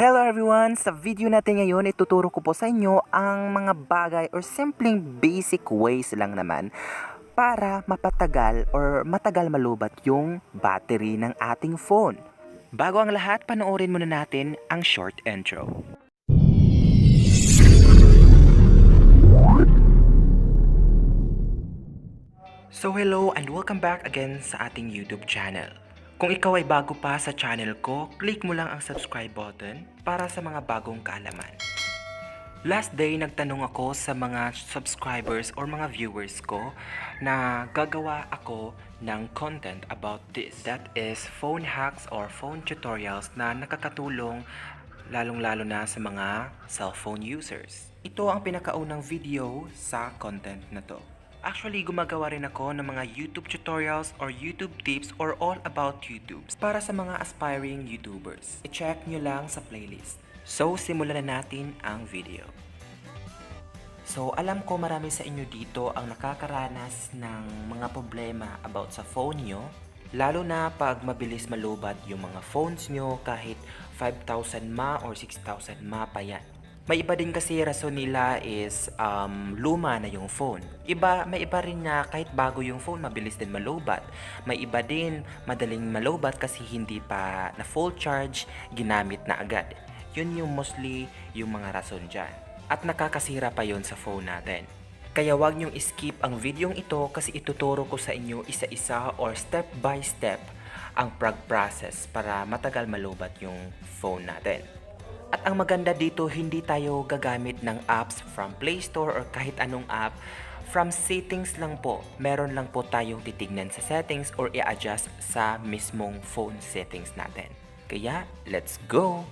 Hello everyone! Sa video natin ngayon, ituturo ko po sa inyo ang mga bagay or simpleng basic ways lang naman para mapatagal or matagal malubat yung battery ng ating phone. Bago ang lahat, panoorin muna natin ang short intro. So hello and welcome back again sa ating YouTube channel. Kung ikaw ay bago pa sa channel ko, click mo lang ang subscribe button para sa mga bagong kaalaman. Last day, nagtanong ako sa mga subscribers or mga viewers ko na gagawa ako ng content about this. That is phone hacks or phone tutorials na nakakatulong lalong-lalo na sa mga cellphone users. Ito ang pinakaunang video sa content na to. Actually, gumagawa rin ako ng mga YouTube tutorials or YouTube tips or all about YouTube para sa mga aspiring YouTubers. I-check nyo lang sa playlist. So, simulan na natin ang video. So, alam ko marami sa inyo dito ang nakakaranas ng mga problema about sa phone nyo. Lalo na pag mabilis malubat yung mga phones nyo kahit 5,000 ma or 6,000 ma pa yan. May iba din kasi rason nila is um, luma na yung phone. Iba, may iba rin na kahit bago yung phone, mabilis din malubat. May iba din madaling malubat kasi hindi pa na full charge, ginamit na agad. Yun yung mostly yung mga rason dyan. At nakakasira pa yon sa phone natin. Kaya wag niyong skip ang videong ito kasi ituturo ko sa inyo isa-isa or step by step ang prog process para matagal malubat yung phone natin. At ang maganda dito, hindi tayo gagamit ng apps from Play Store or kahit anong app. From settings lang po, meron lang po tayong titignan sa settings or i-adjust sa mismong phone settings natin. Kaya, let's go!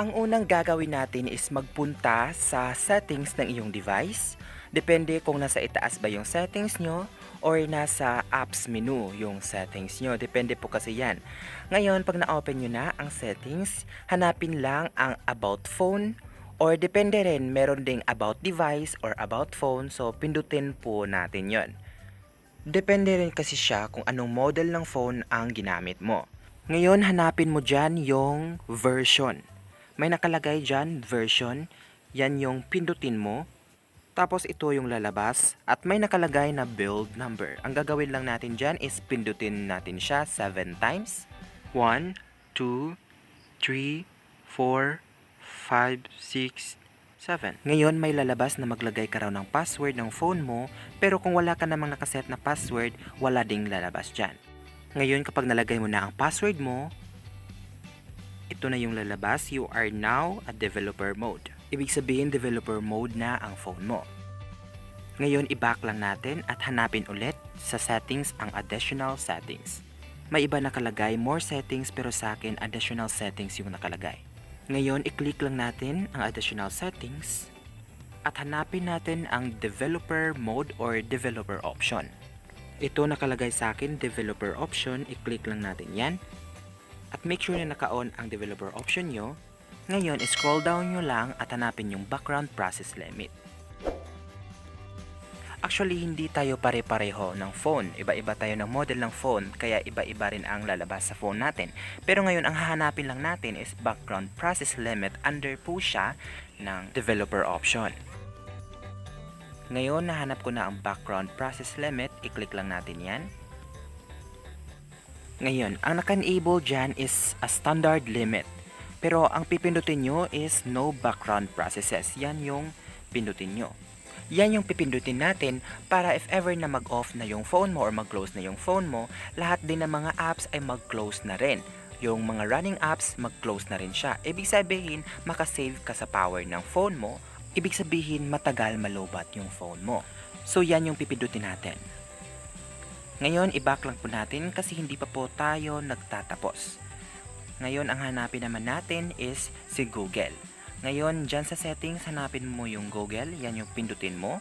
Ang unang gagawin natin is magpunta sa settings ng iyong device. Depende kung nasa itaas ba yung settings nyo or nasa apps menu yung settings nyo. Depende po kasi yan. Ngayon, pag na-open nyo na ang settings, hanapin lang ang about phone or depende rin, meron ding about device or about phone. So, pindutin po natin yon. Depende rin kasi siya kung anong model ng phone ang ginamit mo. Ngayon, hanapin mo dyan yung version. May nakalagay dyan, version. Yan yung pindutin mo. Tapos ito yung lalabas. At may nakalagay na build number. Ang gagawin lang natin dyan is pindutin natin siya 7 times. 1, 2, 3, 4, 5, 6, 7. Ngayon may lalabas na maglagay ka raw ng password ng phone mo. Pero kung wala ka namang nakaset na password, wala ding lalabas dyan. Ngayon kapag nalagay mo na ang password mo, ito na yung lalabas, you are now at developer mode. Ibig sabihin, developer mode na ang phone mo. Ngayon, i-back lang natin at hanapin ulit sa settings ang additional settings. May iba nakalagay more settings pero sa akin additional settings yung nakalagay. Ngayon, i-click lang natin ang additional settings at hanapin natin ang developer mode or developer option. Ito nakalagay sa akin, developer option, i-click lang natin yan at make sure na naka-on ang developer option nyo. Ngayon, scroll down nyo lang at hanapin yung background process limit. Actually, hindi tayo pare-pareho ng phone. Iba-iba tayo ng model ng phone, kaya iba-iba rin ang lalabas sa phone natin. Pero ngayon, ang hahanapin lang natin is background process limit under po siya ng developer option. Ngayon, nahanap ko na ang background process limit. I-click lang natin yan. Ngayon, ang naka-enable dyan is a standard limit. Pero ang pipindutin nyo is no background processes. Yan yung pindutin nyo. Yan yung pipindutin natin para if ever na mag-off na yung phone mo or mag-close na yung phone mo, lahat din ng mga apps ay mag-close na rin. Yung mga running apps, mag-close na rin siya. Ibig sabihin, makasave ka sa power ng phone mo. Ibig sabihin, matagal malubat yung phone mo. So, yan yung pipindutin natin. Ngayon, i-back lang po natin kasi hindi pa po tayo nagtatapos. Ngayon, ang hanapin naman natin is si Google. Ngayon, dyan sa settings, hanapin mo yung Google. Yan yung pindutin mo.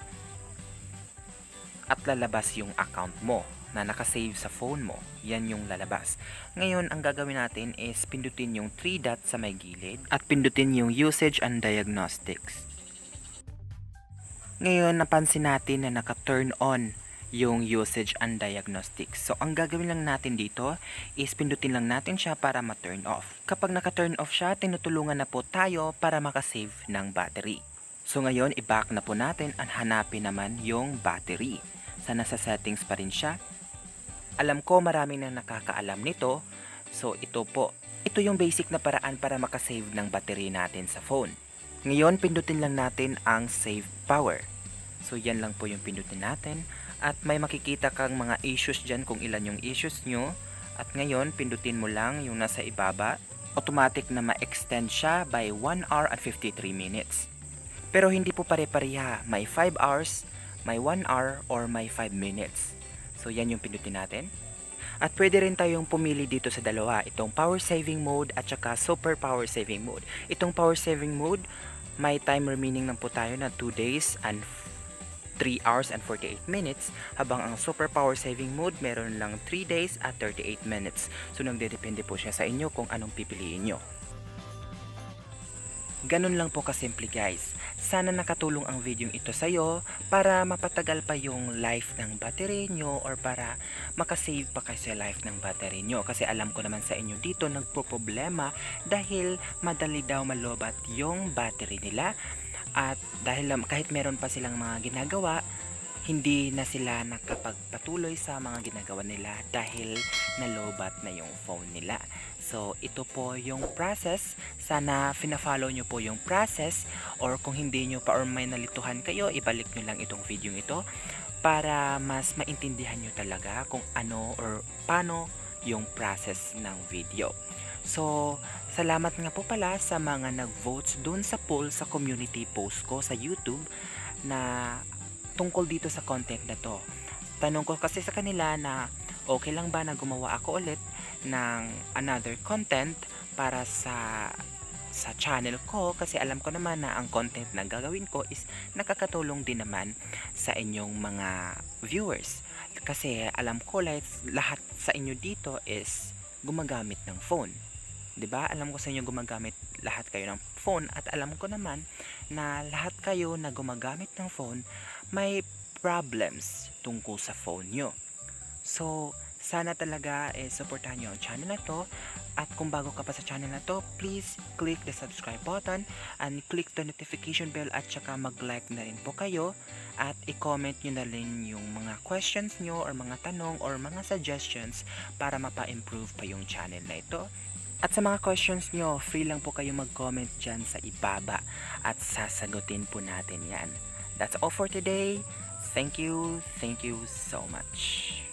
At lalabas yung account mo na nakasave sa phone mo. Yan yung lalabas. Ngayon, ang gagawin natin is pindutin yung 3 dots sa may gilid at pindutin yung usage and diagnostics. Ngayon, napansin natin na naka-turn on yung usage and diagnostics. So, ang gagawin lang natin dito is pindutin lang natin siya para ma-turn off. Kapag naka-turn off siya, tinutulungan na po tayo para makasave ng battery. So, ngayon, i-back na po natin at hanapin naman yung battery. Sa nasa settings pa rin siya. Alam ko marami na nakakaalam nito. So, ito po. Ito yung basic na paraan para makasave ng battery natin sa phone. Ngayon, pindutin lang natin ang save power. So, yan lang po yung pindutin natin. At may makikita kang mga issues dyan kung ilan yung issues nyo. At ngayon, pindutin mo lang yung nasa ibaba. Automatic na ma-extend siya by 1 hour and 53 minutes. Pero hindi po pare-pareha. May 5 hours, may 1 hour, or may 5 minutes. So, yan yung pindutin natin. At pwede rin tayong pumili dito sa dalawa. Itong power saving mode at saka super power saving mode. Itong power saving mode, may time remaining lang po tayo na 2 days and 3 hours and 48 minutes habang ang super power saving mode meron lang 3 days at 38 minutes. So nagdedepende po siya sa inyo kung anong pipiliin nyo. Ganun lang po kasimple guys. Sana nakatulong ang video ito sa'yo para mapatagal pa yung life ng battery nyo or para makasave pa kayo sa life ng battery nyo. Kasi alam ko naman sa inyo dito nagpo-problema dahil madali daw malobat yung battery nila at dahil kahit meron pa silang mga ginagawa, hindi na sila nakapagpatuloy sa mga ginagawa nila dahil nalobat na yung phone nila. So, ito po yung process. Sana fina-follow nyo po yung process or kung hindi nyo pa or may nalituhan kayo, ibalik nyo lang itong video ito para mas maintindihan nyo talaga kung ano or paano yung process ng video. So, salamat nga po pala sa mga nag-votes dun sa poll sa community post ko sa YouTube na tungkol dito sa content na to. Tanong ko kasi sa kanila na okay lang ba na gumawa ako ulit ng another content para sa sa channel ko kasi alam ko naman na ang content na gagawin ko is nakakatulong din naman sa inyong mga viewers. Kasi alam ko lahat, lahat sa inyo dito is gumagamit ng phone. 'Di ba? Alam ko sa inyo gumagamit lahat kayo ng phone at alam ko naman na lahat kayo na gumagamit ng phone may problems tungkol sa phone nyo. So, sana talaga eh, supportahan nyo ang channel na to at kung bago ka pa sa channel na to, please click the subscribe button and click the notification bell at saka mag-like na rin po kayo at i-comment nyo na rin yung mga questions nyo or mga tanong or mga suggestions para mapa-improve pa yung channel na ito. At sa mga questions nyo, free lang po kayo mag-comment dyan sa ibaba at sasagutin po natin yan. That's all for today. Thank you, thank you so much.